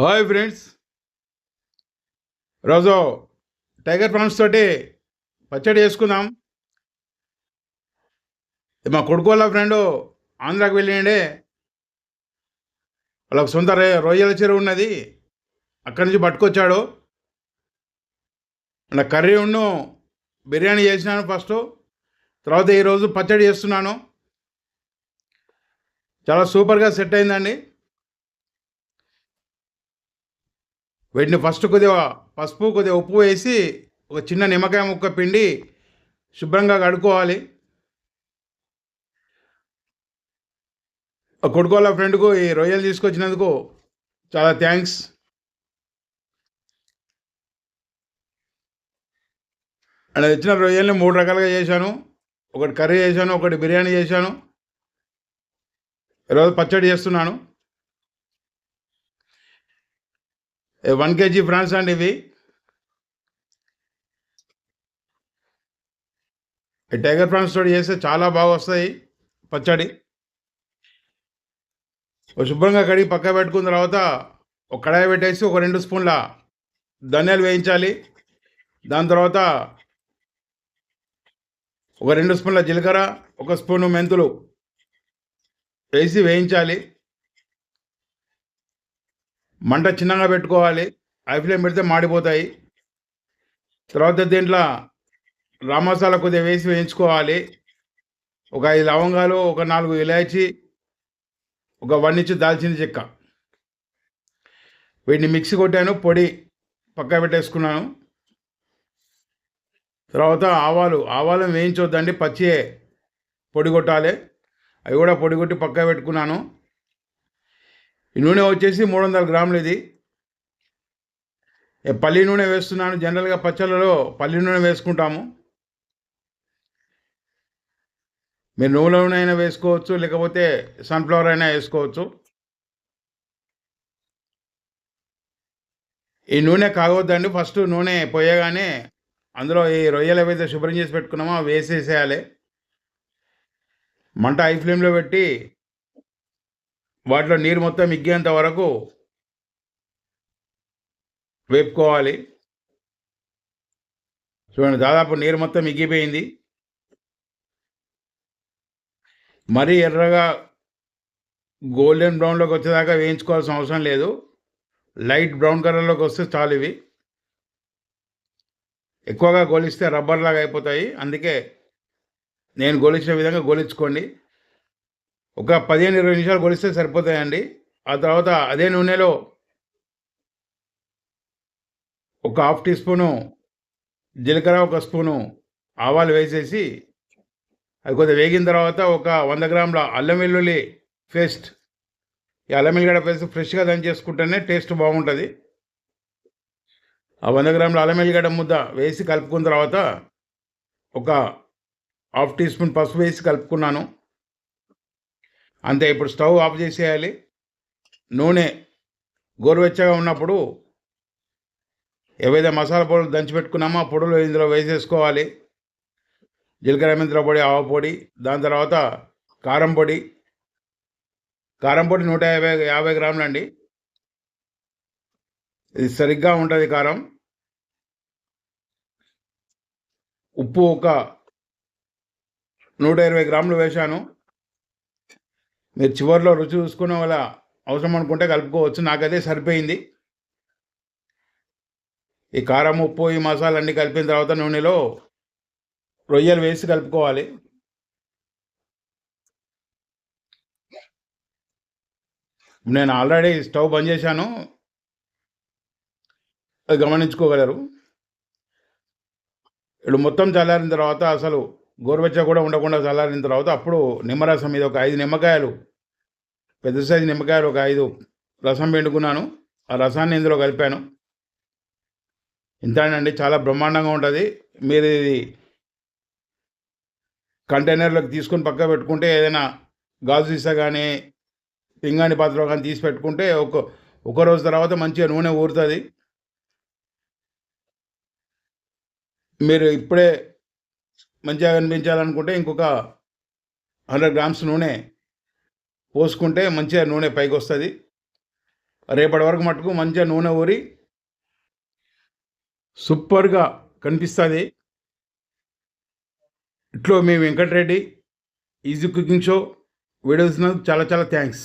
Hi friends. రోజు tiger prawns తోటి పచ్చడి చేసుకుందాం. ఇది మా కొడుకు వాళ్ళ ఫ్రెండు ఆంధ్రాకి వెళ్ళిండే. వాళ్ళకు సొంత రొయ్యల చెరువు ఉన్నది. అక్కడి నుంచి పట్టుకొచ్చాడు. నా కర్రీ ఉన్ను బిర్యానీ చేసినాను ఫస్ట్. తర్వాత ఈరోజు పచ్చడి చేస్తున్నాను. చాలా సూపర్గా సెట్ అయిందండి. వీటిని ఫస్ట్ కొద్దిగా పసుపు కొద్దిగా ఉప్పు వేసి ఒక చిన్న నిమ్మకాయ ముక్క పిండి శుభ్రంగా కడుక్కోవాలి. ఆ ఫ్రెండ్కు ఈ రొయ్యలు తీసుకొచ్చినందుకు చాలా థ్యాంక్స్. అండ్ వచ్చిన రొయ్యల్ని మూడు రకాలుగా చేశాను. ఒకటి కర్రీ చేశాను ఒకటి బిర్యానీ చేశాను. ఈరోజు పచ్చడి చేస్తున్నాను. వన్ కేజీ ఫ్రాన్స్ అండి ఇవి. ఈ టైగర్ ప్రాన్స్ తోటి చేస్తే చాలా బాగా వస్తాయి. పచ్చడి. ఒక శుభ్రంగా కడిగి పక్క పెట్టుకున్న తర్వాత ఒక కడాయి పెట్టేసి ఒక రెండు స్పూన్ల ధనియాలు వేయించాలి. దాని తర్వాత ఒక రెండు స్పూన్ల జీలకర్ర ఒక స్పూను మెంతులు వేసి వేయించాలి. మంట చిన్నగా పెట్టుకోవాలి. ఐఫ్లేమ్ పెడితే మాడిపోతాయి. తర్వాత దీంట్లో రామసాల కొద్దిగా వేసి వేయించుకోవాలి. ఒక ఐదు లవంగాలు ఒక నాలుగు ఇలాచి ఒక వన్ ఇంచు దాల్చిన చెక్క. వీటిని మిక్సీ కొట్టాను పొడి పక్క పెట్టేసుకున్నాను. తర్వాత ఆవాలు ఆవాలు వేయించొద్దండి పచ్చి పొడి కొట్టాలి. అవి కూడా పొడి కొట్టి పక్క పెట్టుకున్నాను. ఈ నూనె వచ్చేసి మూడు వందల గ్రాములు ఇది. పల్లి నూనె వేస్తున్నాను. జనరల్గా పచ్చళ్ళలో పల్లి నూనె వేసుకుంటాము. మీరు నువ్వుల నూనె అయినా వేసుకోవచ్చు లేకపోతే సన్ఫ్లవర్ అయినా వేసుకోవచ్చు. ఈ నూనె కాగవద్దండి ఫస్ట్ నూనె పోయగానే అందులో ఈ రొయ్యలు ఏవైతే శుభ్రం చేసి పెట్టుకున్నామో వేసేసేయాలి. మంట హై ఫ్లేమ్లో పెట్టి వాటిలో నీరు మొత్తం మిగ్గేంత వరకు వేపుకోవాలి. చూడండి దాదాపు నీరు మొత్తం మిగిపోయింది మరీ ఎర్రగా గోల్డెన్ బ్రౌన్లోకి వచ్చేదాకా వేయించుకోవాల్సిన అవసరం లేదు. లైట్ బ్రౌన్ కలర్లోకి వస్తే చాలు ఇవి. ఎక్కువగా గోలిస్తే రబ్బర్ లాగా అయిపోతాయి. అందుకే నేను గోలించిన విధంగా గోలించుకోండి. ఒక పదిహేను ఇరవై నిమిషాలు కొలిస్తే సరిపోతాయండి. ఆ తర్వాత అదే నూనెలో ఒక హాఫ్ టీ స్పూను జీలకర్ర ఒక స్పూను ఆవాలు వేసేసి అది కొద్దిగా వేగిన తర్వాత ఒక వంద గ్రాముల అల్లం వెల్లుల్లి పేస్ట్. ఈ అల్లం వెల్లిగడ్డ పేస్ట్ ఫ్రెష్గా దంచేసుకుంటేనే టేస్ట్ బాగుంటుంది. ఆ వంద గ్రాముల అల్లం వెల్లిగడ్డ ముద్ద వేసి కలుపుకున్న తర్వాత ఒక హాఫ్ టీ స్పూన్ పసుపు వేసి కలుపుకున్నాను. అంతే ఇప్పుడు స్టవ్ ఆఫ్ చేసేయాలి. నూనె గోరువెచ్చగా ఉన్నప్పుడు ఏవైతే మసాలా పొడులు దంచిపెట్టుకున్నామో ఆ పొడులు ఇందులో వేసేసుకోవాలి. జీలకర్ర మెంతుల పొడి ఆవ పొడి దాని తర్వాత కారం పొడి. కారం పొడి నూట యాభై యాభై గ్రాములు అండి. ఇది సరిగ్గా ఉంటుంది కారం. ఉప్పు ఒక నూట ఇరవై గ్రాములు వేశాను. మీరు చివరిలో రుచి చూసుకునే వాళ్ళ అవసరం అనుకుంటే కలుపుకోవచ్చు. నాకైతే సరిపోయింది. ఈ కారం ఉప్పు ఈ మసాలా అన్నీ కలిపిన తర్వాత నూనెలో రొయ్యలు వేసి కలుపుకోవాలి. నేను ఆల్రెడీ స్టవ్ బంద్ చేశాను. అది గమనించుకోగలరు. ఇప్పుడు మొత్తం చల్లారిన తర్వాత అసలు గోరువెచ్చ కూడా ఉండకుండా చల్లారిన తర్వాత అప్పుడు నిమ్మరసం మీద ఒక ఐదు నిమ్మకాయలు పెద్ద సైజు నిమ్మకాయలు ఒక ఐదు రసం పెండుకున్నాను. ఆ రసాన్ని ఇందులో కలిపాను. ఇంతేనండి చాలా బ్రహ్మాండంగా ఉంటుంది. మీరు ఇది కంటైనర్లోకి తీసుకొని పక్క పెట్టుకుంటే ఏదైనా గాజు సీసా కానీ పింగాణి పాత్రలో కానీ తీసి పెట్టుకుంటే ఒక ఒక రోజు తర్వాత మంచిగా నూనె ఊరుతుంది. మీరు ఇప్పుడే మంచిగా కనిపించాలనుకుంటే ఇంకొక హండ్రెడ్ గ్రామ్స్ నూనె పోసుకుంటే మంచిగా నూనె పైకి వస్తుంది. రేపటి వరకు మటుకు మంచిగా నూనె ఊరి సూపర్గా కనిపిస్తుంది. ఇట్లో మీ Venkatareddy easy cooking show videos చాలా చాలా థ్యాంక్స్.